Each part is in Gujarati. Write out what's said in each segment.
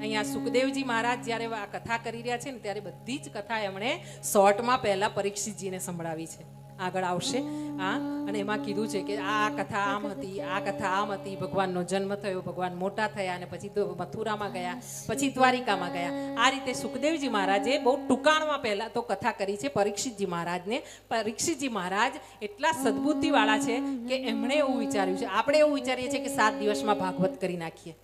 અહીંયા સુખદેવજી મહારાજ જ્યારે આ કથા કરી રહ્યા છે ને, ત્યારે બધી જ કથા એમણે શોર્ટમાં પહેલા પરીક્ષિતજીને સંભળાવી છે. આગળ આવશે. હા, અને એમાં કીધું છે કે આ કથા આમ હતી, આ કથા આમ હતી, ભગવાનનો જન્મ થયો, ભગવાન મોટા થયા અને પછી મથુરામાં ગયા, પછી દ્વારિકામાં ગયા. આ રીતે સુખદેવજી મહારાજે બહુ ટૂંકાણમાં પહેલા તો કથા કરી છે પરીક્ષિતજી મહારાજને. પરીક્ષિતજી મહારાજ એટલા સદબુદ્ધિવાળા છે કે એમણે એવું વિચાર્યું છે. આપણે એવું વિચારીએ છીએ કે સાત દિવસમાં ભાગવત કરી નાખીએ.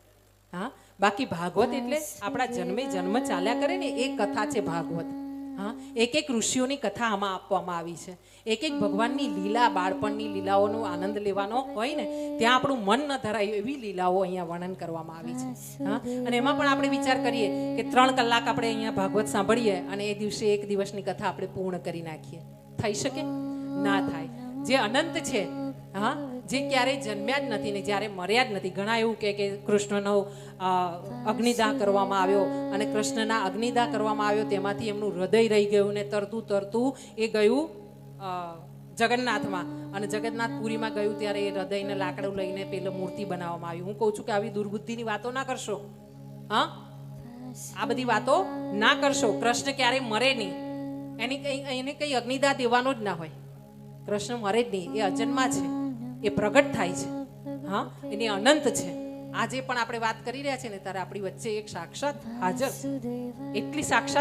હા? બાકી ભાગવત એટલે આપણા જન્મે જન્મ ચાલ્યા કરે ને એ કથા છે ભાગવત. હા? એક એક ઋષિઓની કથા આમાં આપવામાં આવી છે. એક એક ભગવાનની લીલા બાળપણની લીલાઓનો આનંદ લેવાનો હોય ને ત્યાં આપણું મન ન ધરાય એવી લીલાઓ અહીંયા વર્ણન કરવામાં આવી છે. હા? અને એમાં પણ આપણે વિચાર કરીએ કે ત્રણ કલાક આપણે અહીંયા ભાગવત સાંભળીએ અને એ દિવસે એક દિવસની કથા આપણે પૂર્ણ કરી નાખીએ. થઈ શકે? ના થાય. જે અનંત છે હા? જે ક્યારેય જન્મ્યા જ નથી ને જ્યારે મર્યા જ નથી. ઘણા એવું કે કે કૃષ્ણનો અગ્નિદાહ કરવામાં આવ્યો અને કૃષ્ણના અગ્નિદાહ કરવામાં આવ્યો તેમાંથી એમનું હૃદય રહી ગયું ને તરતું તરતું એ ગયું જગન્નાથમાં. અને જગન્નાથપુરીમાં ગયું ત્યારે એ હૃદયને લાકડું લઈને પેલો મૂર્તિ બનાવવામાં આવી. હું કહું છું કે આવી દુર્બુદ્ધિની વાતો ના કરશો. હા? આ બધી વાતો ના કરશો. કૃષ્ણ ક્યારેય મરે નહીં. એની કઈ, એને કઈ અગ્નિદાહ દેવાનો જ ના હોય. કૃષ્ણ મરે જ નહીં. એ અજન્મા છે. એ પ્રગટ થાય છે. હા, એની અનંત છે. આજે પણ આપણે વાત કરી રહ્યા છે ને, ત્યારે આપણી વચ્ચે એક સાક્ષાત હાજર. એટલી સાક્ષાત